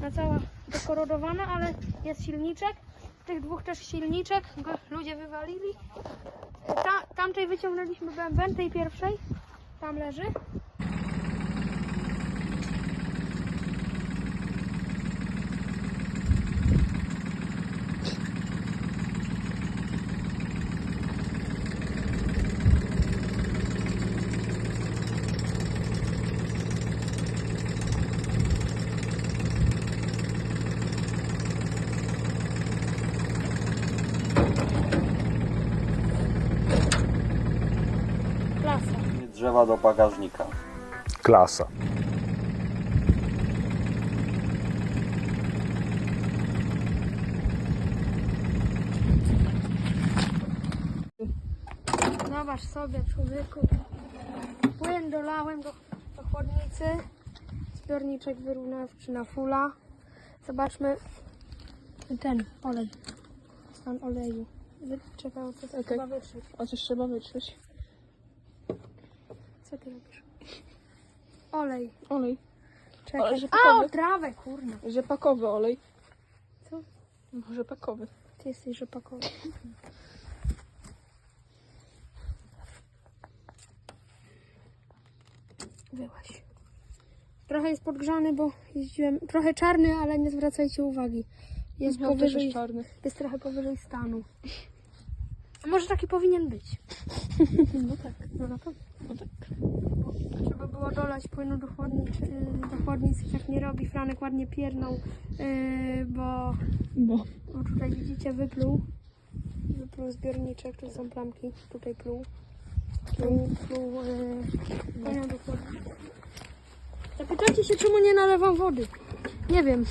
Na cała dekorodowana, ale jest silniczek. Tych dwóch też silniczek. Ludzie wywalili. Ta, tamtej wyciągnęliśmy bęben, tej pierwszej. Tam leży. Klasa. Drzewa do bagażnika. Klasa. Zobacz sobie, człowieku. Płyn dolałem do, do chłodnicy. Zbiorniczek wyrównawczy na fula. Zobaczmy ten olej. Stan oleju. Czekaj, o co Okej. trzeba wytrzeć. A coś trzeba wytrzeć. Co ty robisz? Olej. Olej. Czekaj. Olej A, o trawę, kurna. Rzepakowy olej. Co? No, Rzepakowy. Ty jesteś rzepakowy. Wyłaś. Trochę jest podgrzany, bo jeździłem. Trochę czarny, ale nie zwracajcie uwagi. Jest powyżej. jest czarny. Jest trochę powyżej stanu. Może taki powinien być? No tak. No na pewno. No tak. Trzeba było dolać płynu do, chłodnicy, y, do chłodnicy. Tak nie robi. Franek ładnie piernął, yy, bo Bo. O, tutaj widzicie, wypluł. Wypluł zbiorniczek, tu są plamki, tutaj pluł. Pluł, pluł, yy, płyną do chłodni. Zapytajcie się, czemu nie nalewam wody. Nie wiem.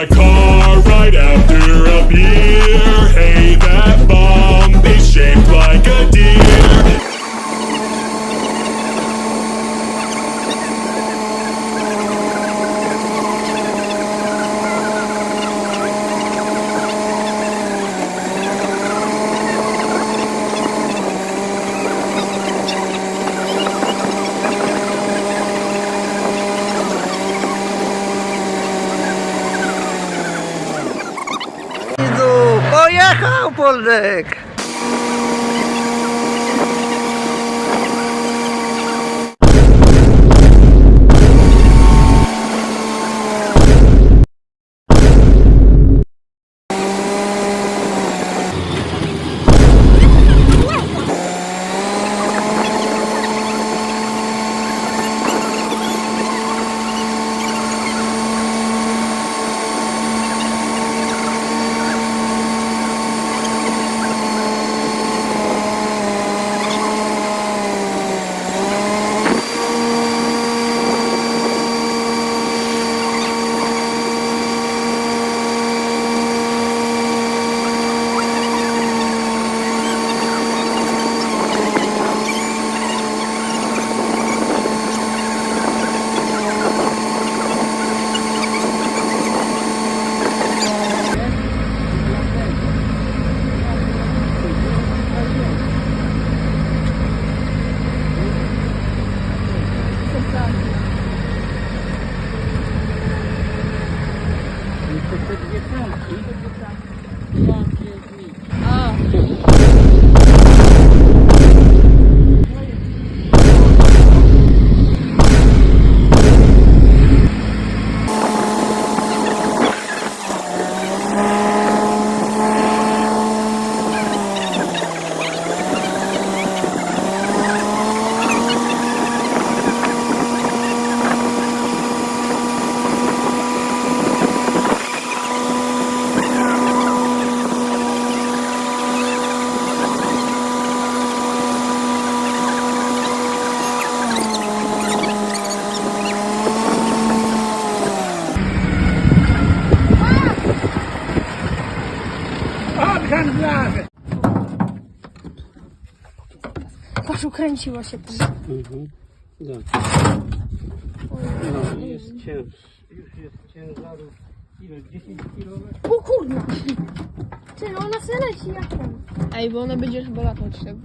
My car right after a beer. Hey, that Patrz, ukręciło się tam. Mhm. Dobrze. No, jest cięż, już jest ciężaru. Ile? 10 kg? O kurwa! Ty, no ona se leci jak ten. Ej, bo ona będzie chyba latać tak.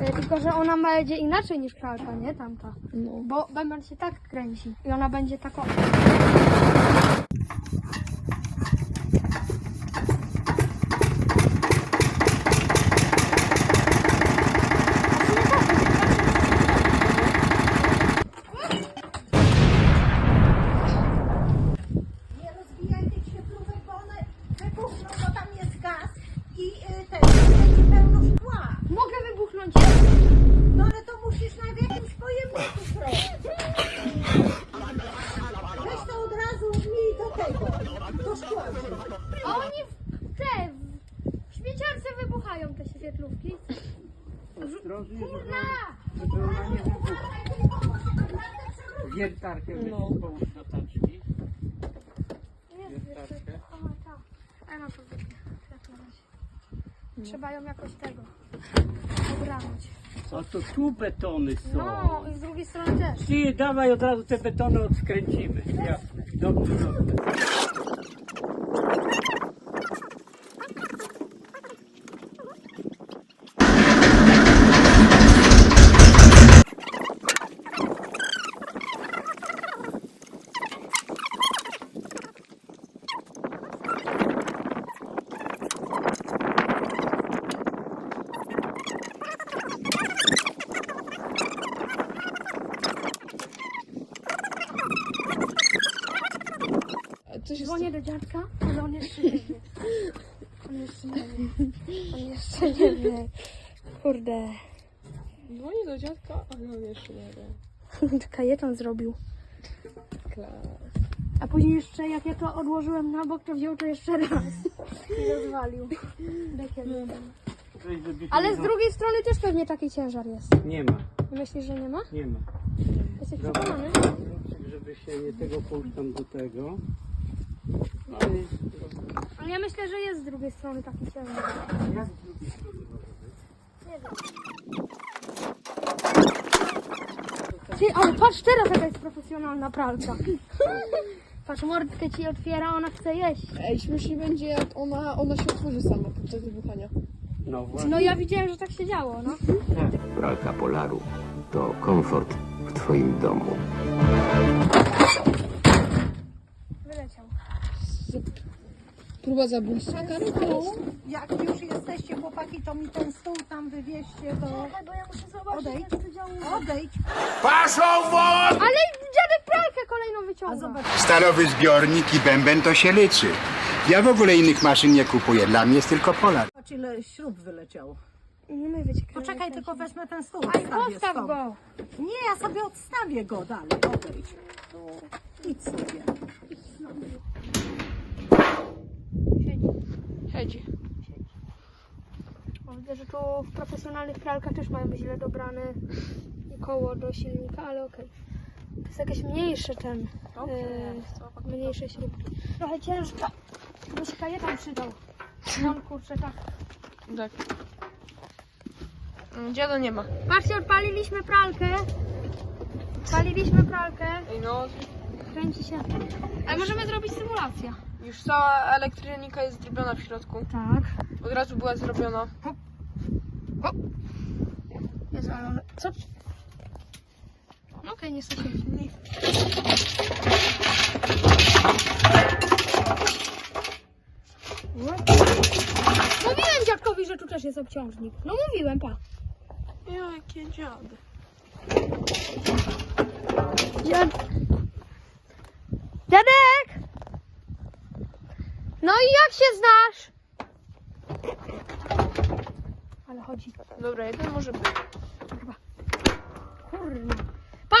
E, Tylko, że ona będzie inaczej niż pralka, nie tamta. No. Bo bęben się tak kręci. I ona będzie taką... Nie rozbijaj tych świetlówek, bo one wybuchną, bo tam jest gaz i y, ten, będzie pełno szkła. Mogę wybuchnąć? No ale to musisz na jakimś pojemniku zrobić. Weź to od razu miej do tego, do szkła. A oni w te... W śmieciarce wybuchają te świetlówki. Ostrożnie, żeby, Kurna! żeby ona nie wybuchła. Wiertarkę No. połóż do taczki. Jest jeszcze... Aha, ta. A no to wytnę. Razie. Trzeba ją jakoś tego... Obranoć. A to tu betony są. No i z drugiej strony też. Ty, dawaj od razu te betony odskręcimy. Jasne. Dobrze, dobrze. A co się Dzwonię do dziadka, ale on jeszcze nie wie. On jeszcze nie wie. On jeszcze nie wie. Kurde. Dzwonię do dziadka, ale on jeszcze nie wie. Kajetan zrobił. Klas. A później jeszcze jak ja to odłożyłem na bok, to wziął to jeszcze raz. I rozwalił. Ale z drugiej strony też pewnie taki ciężar jest. Nie ma, Myślisz, że nie ma? nie ma. Jesteś Dobra. przekonany? Żeby się nie tego puszczam do tego. No ale Ale ja myślę, że jest z drugiej strony taki ciężar. jak z drugiej strony? Nie wiem. Ty, ale patrz teraz jaka jest profesjonalna pralka. Patrz, mordkę ci otwiera, ona chce jeść. Ej, śmiesznie będzie jak ona, ona się otworzy sama podczas wybuchania. No właśnie. No ja widziałem, że tak się działo, no. Pralka Polaru to komfort w Twoim domu. Wyleciał. Próba zabójstwa. Stół, jak już jesteście chłopaki, to mi ten stół tam wywieźcie do... Bo ja muszę zobaczyć, Odejdź. jak to działa. Odejdź, Ale dziadek pralkę kolejną a wyciąga. zobacz, Stalowy zbiornik i bęben to się liczy. Ja w ogóle innych maszyn nie kupuję. Dla mnie jest tylko Polar. zobacz ile śrub wyleciało. Nie my Poczekaj, tylko wezmę ten stół. Aj, odstawię postaw stąd. go. Nie, ja sobie odstawię go dalej, odejdź. Idź sobie. Siedzi. O, Widzę, że tu w profesjonalnych pralkach też mają źle dobrane koło do silnika, ale okej. To jest jakieś mniejsze ten, e, mniejsze śrubki. Trochę ciężko, bo się kajetan przydał. On kurczę tak. Tak. Mm, Dziada nie ma. Patrzcie, odpaliliśmy pralkę. Odpaliliśmy pralkę. Ej no, Kręci się. Ale możemy zrobić symulację. Już cała elektronika jest zrobiona w środku. Tak. Od razu była zrobiona. Jezu, ale one... Co? No okej, nie słyszę. Mówiłem dziadkowi, że tu też jest obciążnik. No mówiłem, pa. Jakie dziady. Dziad... Dziadek! No i jak się znasz? Ale chodzi. Dobra, jeden może być. Kurwa. Pa!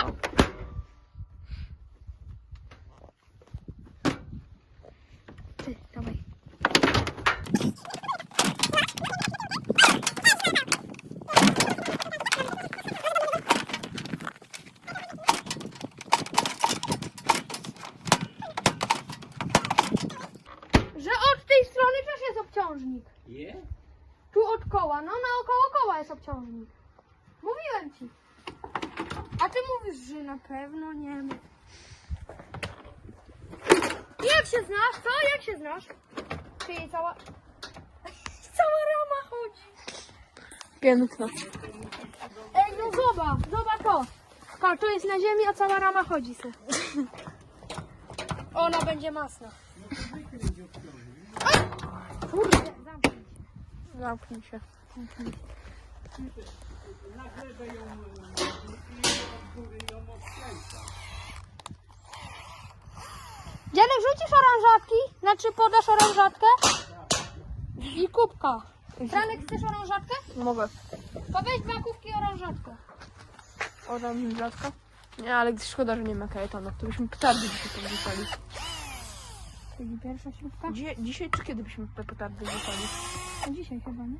Ty, dawaj. Że od tej strony też jest obciążnik. Je? Tu od koła, no naokoło koła jest obciążnik. Mówiłem ci. A ty mówisz, że na pewno nie wiem. Jak się znasz? Co? Jak się znasz? Czy jej cała... Cała rama chodzi. Piękno. Ej, no zobacz, zobacz to. Patrz, to jest na ziemi, a cała rama chodzi se. Ona będzie masna. Kurde, zamknij. Zamknij się. Nagrywaj ją i od góry ją odkręca. Dziadek, rzucisz orężatki? Znaczy podasz orężatkę? I kubka. Franek, chcesz orężatkę? Mogę. To weź dwa kubki orężatkę. Rzadko. Nie, ale szkoda, że nie ma kajetana. To byśmy petardy dzisiaj tam rzucali. Czyli pierwsza śrubka? Dzi- dzisiaj czy kiedy byśmy te petardy rzucali? Dzisiaj chyba, nie?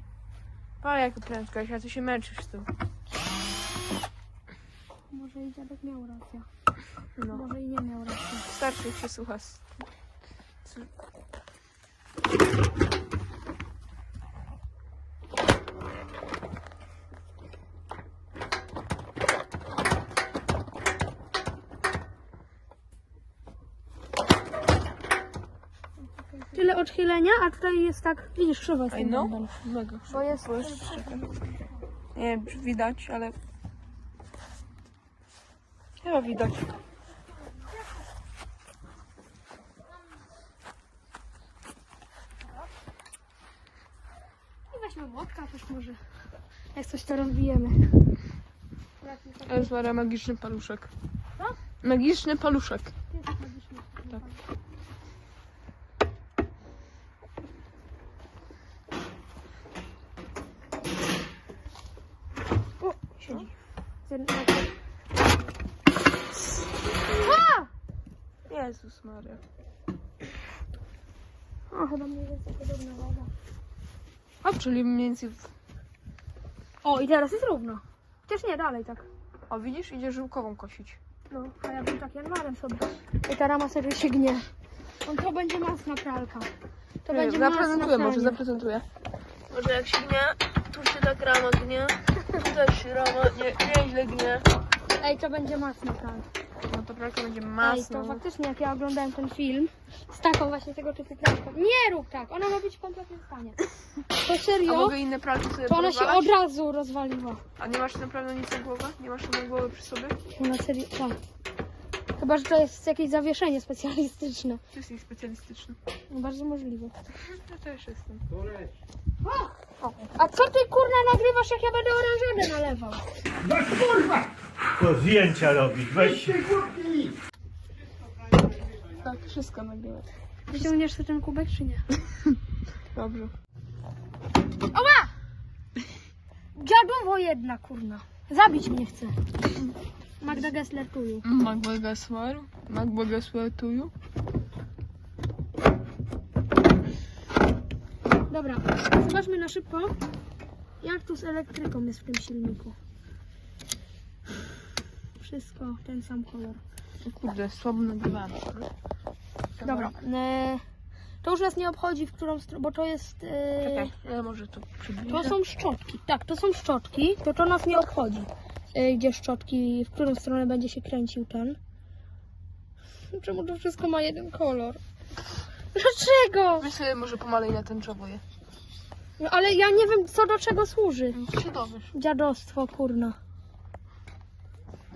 A jaka prędkość, a ty się męczysz z tym. Może i dziadek miał rację. No. Może i nie miał racji. Starszych się słucha. Tyle odchylenia, a tutaj jest tak, widzisz, krzywo jest Ej, ten no. Mega. Bo jest... Nie wiem, czy widać, ale... Chyba widać. I weźmy młotka też może. Jak coś to rozbijemy. To jest Maria magiczny paluszek. Co? Magiczny paluszek. Tak. O, siedzi. Ten- A! Jezus Maria. O, chyba mniej więcej podobna woda. A, czyli mniej więcej... W... O, i teraz jest równo. Chociaż nie, dalej tak. O, widzisz? Idzie żyłkową kosić. No, a ja bym tak janwarem sobie. I ta rama sobie się gnie. On to będzie masna pralka. To będzie masna zaprezentuję, może pralnia. zaprezentuję. Może jak się gnie, tu się tak rama gnie, tu też się rama nie, nieźle gnie. Ej, to będzie masna pralka. No to pralka będzie Ej, to faktycznie jak ja oglądałem ten film z taką właśnie tego typu pralką. Nie rób tak, ona ma być kompletnie w stanie. To A serio, mogę inne pralki sobie to ona się porozwalać? od razu rozwaliła. A nie masz na pewno nic na głowę? Nie masz na głowę przy sobie? Ona serio, tak. Chyba, że to jest jakieś zawieszenie specjalistyczne. To jest jej specjalistyczny. No, Bardzo możliwe. Ja też jestem. A co ty kurna nagrywasz, jak ja będę orężadę nalewał? To zdjęcia robić, weź się. Tak, wszystko nagrywać. Wyciągniesz sobie ten kubek, czy nie? Dobrze. Oła! Dziadowo jedna, kurna. Zabić mnie chce. Magda Gessler tuju. Mag Bogasłar. Mag Bogasłar tuju. Dobra, zobaczmy na szybko, jak tu z elektryką jest w tym silniku. Wszystko ten sam kolor. O kurde, słabo nagrywamy. Dobra, e, to już nas nie obchodzi, w którą stronę, bo to jest... E, Czekaj, ja może to przybliżę. to są szczotki, tak, to są szczotki, to to nas nie obchodzi. E, gdzie szczotki, w którą stronę będzie się kręcił ten. Czemu to wszystko ma jeden kolor? Dlaczego? Weź sobie może pomalej na tęczowo je. No ale ja nie wiem, co do czego służy. Się dowiesz. Dziadostwo, kurna.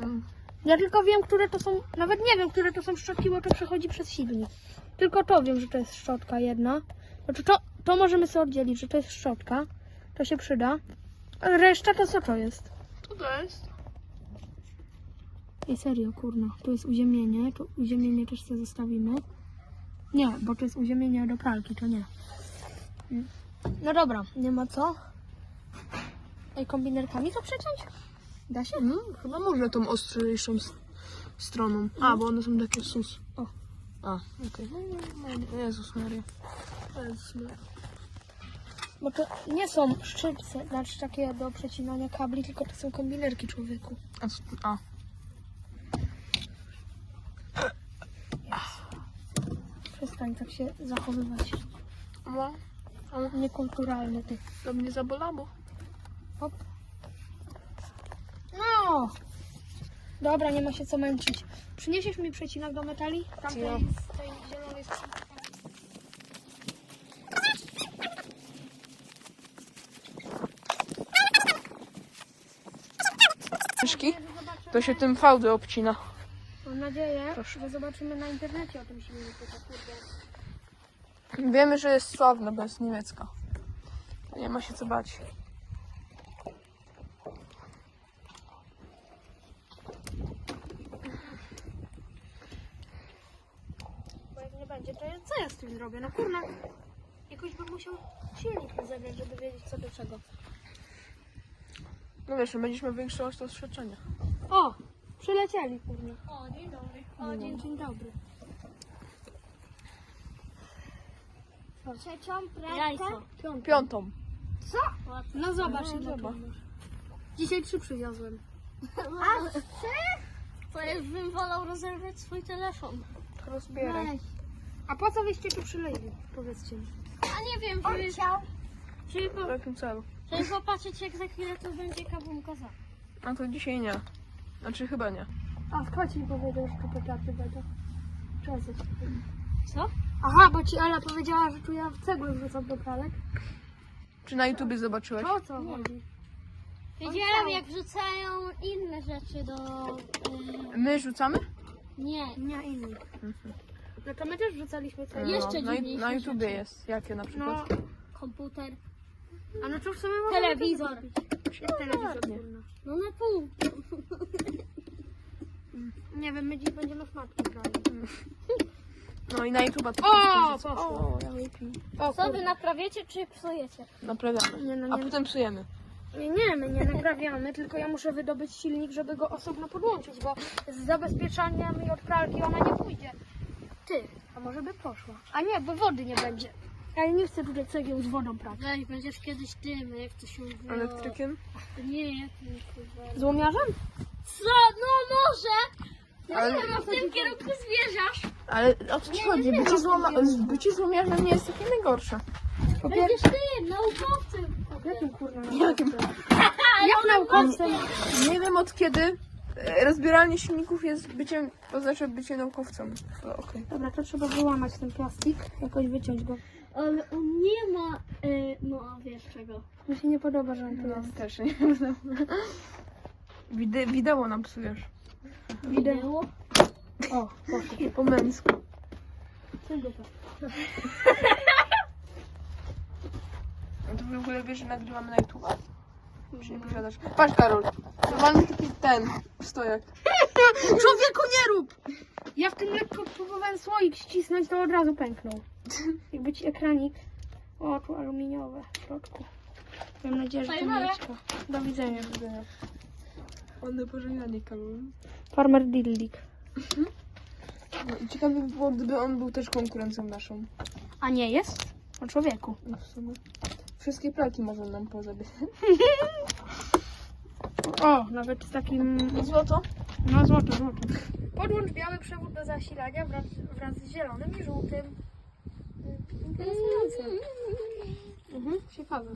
Mm. Ja tylko wiem, które to są, nawet nie wiem, które to są szczotki, bo to przechodzi przez silnik. Tylko to wiem, że to jest szczotka jedna. Znaczy to, to możemy sobie oddzielić, że to jest szczotka. To się przyda. A reszta to co to jest? Co to jest? I serio, kurna. Tu jest uziemienie. Tu uziemienie też sobie zostawimy. Nie, bo to jest uziemienie do pralki, to nie. No dobra, nie ma co. Ej, kombinerkami to przeciąć? Da się? No, chyba można tą ostrzejszą s- stroną. A, bo one są takie sus. O. A, okej. No, Jezus Maria. Jezus Maria. Bo to nie są szczypce, znaczy takie do przecinania kabli, tylko to są kombinerki człowieku. A, a. Przestań tak się zachowywać. No, Ale niekulturalny ty. To mnie zabolało. No! Dobra, nie ma się co męczyć. Przyniesiesz mi przecinak do metali? Tamtej z tej zielonej skrzynki. To się tym fałdy obcina. Mam nadzieję, Proszę. że zobaczymy na internecie o tym silniku. To kurde. Wiemy, że jest sławna, bo jest niemiecka. Nie ma się co bać. Bo jak nie będzie, to ja, co ja z tym zrobię? No kurna, jakoś bym musiał silnik rozegrać, żeby wiedzieć co do czego. No wiesz, będziesz miał większe doświadczenie. O! Przylecieli kurna. O, dzień dobry. O, dzień, dzień dobry. Trzecią prędkę. Jajco. Piątą. Piątą. No zobacz, No, ile zobacz. tu masz. Dzisiaj trzy przywiozłem. A trzy? To już bym wolał rozerwać swój telefon. Rozbieraj. A po co wyście tu przyleili? Powiedzcie mi. A nie wiem, żeby, żeby, W po, jakim celu? żeby popatrzeć jak za chwilę tu będzie kabunka za. A to dzisiaj nie. Znaczy chyba nie. A kto ci powiedział, że tu petardy będą? Cześć. Co? Aha, bo ci Ala powiedziała, że tu ja cegły wrzucam do pralek. Czy na YouTubie zobaczyłeś? To o co chodzi? Wiedziałem jak wrzucają inne rzeczy do... y, My rzucamy? nie, Nie inni. No to my też wrzucaliśmy cegły. Jeszcze no, na, dziwniejsze na YouTubie rzeczy. jest. Jakie na No, przykład? komputer, a no to w sumie możemy telewizor. kupić. Telewizor. kurna. No na pół. Nie wiem, my dziś będziemy szmatki brali. No i na YouTuba to O, poszło. O. O, Co wy kurde. naprawiecie czy psujecie? Naprawiamy. Nie, no A nie, potem psujemy. nie, nie, my nie naprawiamy, tylko ja muszę wydobyć silnik, żeby go osobno podłączyć, bo z zabezpieczaniem i od pralki ona nie pójdzie. Ty, a może by poszła? A nie, bo wody nie będzie. Ja nie chcę tutaj cegieł z wodą prać. Weź, będziesz kiedyś tym, jak to się mówi. Elektrykiem? Nie, jakim kurwa. Złomiarzem? Co? No może! Ja Ale- nie wiem, a w tym kierunku zwierzasz. Ale o co ci chodzi? Bycie, złoma... bycie złomiarzem nie jest takie najgorsze. Będziesz tym, naukowcem. Jakim kurwa Jakim? Jak naukowcem? Nie wiem od kiedy rozbieranie silników jest byciem, oznacza bycie naukowcem. Ale okej. Dobra, to trzeba wyłamać ten plastik, jakoś wyciąć go. Ale on nie ma, y, no wiesz czego. Mi się nie podoba, że on tu No, jest. też nie wiem. Wide- wideo nam psujesz. Wideo? O, poszło. Po męsku. Czego to? No to w ogóle wiesz, że nagrywamy na YouTube? Czy nie posiadasz? Patrz Karol, normalny taki ten stojak. Człowieku, nie rób! Ja w tym lekko próbowałem słoik ścisnąć, to od razu pęknął. Jakby ci ekranik. O, tu aluminiowe w środku. Mam nadzieję, że to Fajne. mieczka. Do widzenia. Ładne pożegnanie Karol. Farmer Dillik. No i ciekawe by było, gdyby on był też konkurencją naszą. A nie jest? O człowieku. No w sumie. Wszystkie pralki można nam pozabierać. O, nawet z takim... Złoto? No złoto, złoto. Podłącz biały przewód do zasilania wraz, wraz z zielonym i żółtym. Interesujące. Mhm, ciekawe.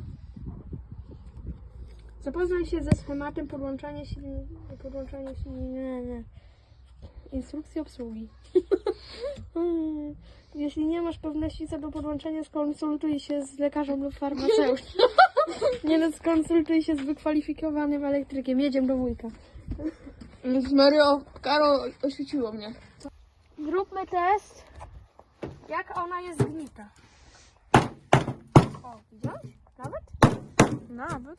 Zapoznaj się ze schematem podłączania silnika. Podłączania silnika. Nie, nie. Instrukcja obsługi. Jeśli nie masz pewności co do podłączenia, skonsultuj się z lekarzem lub farmaceutą. nie no, skonsultuj się z wykwalifikowanym elektrykiem. Jedziemy do wujka. Jezus Mario, Karol oświeciło mnie. Zróbmy test, jak ona jest zgnita. O, widziałeś? Nawet? Nawet.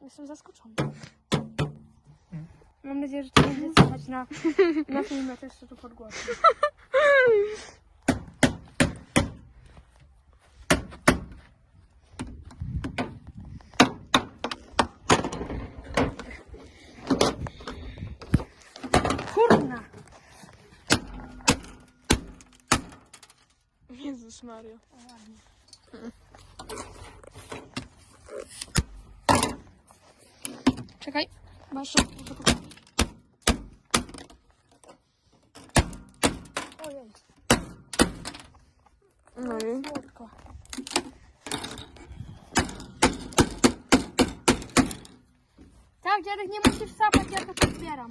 Jestem zaskoczony. Mam nadzieję, że to będzie słychać na, na filmie też, tu pod głosem. Mario. O, ładnie. Hmm. Czekaj, masz szybko. Ojej. No i... Słodko. Tak, dziadek, nie musisz sapać, ja to podbieram.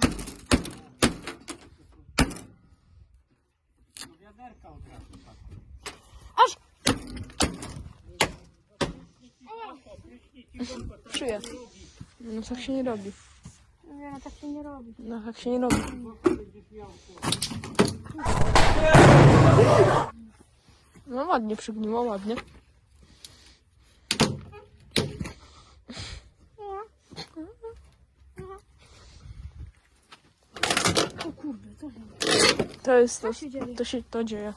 No wiaderka od razu sapać. Szyję. No tak się nie robi. Nie, no tak się nie robi. No tak się nie robi. No ładnie przygniło, ładnie. O kurde, co się To jest to, się dzieje? to się to dzieje.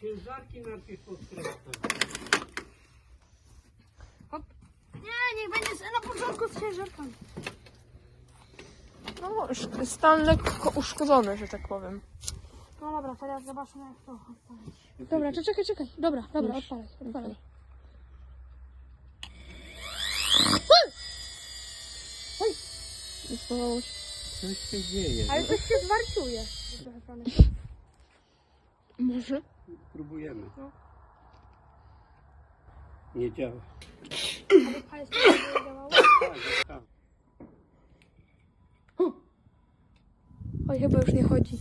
Ciężarki najpierw podkręcę. Nie, niech będzie z- ciężarkami. No stan lekko uszkodzony, że tak powiem. No dobra, teraz zobaczmy jak to odpalić. Dobra, to czekaj, czekaj. Dobra, dobra, Już. odpalaj, odpalaj. Się. Coś się dzieje. Ale coś się zwarciuje. Może? Próbujemy. Nie działa. Ale to nie działało. Oj, chyba już nie chodzi.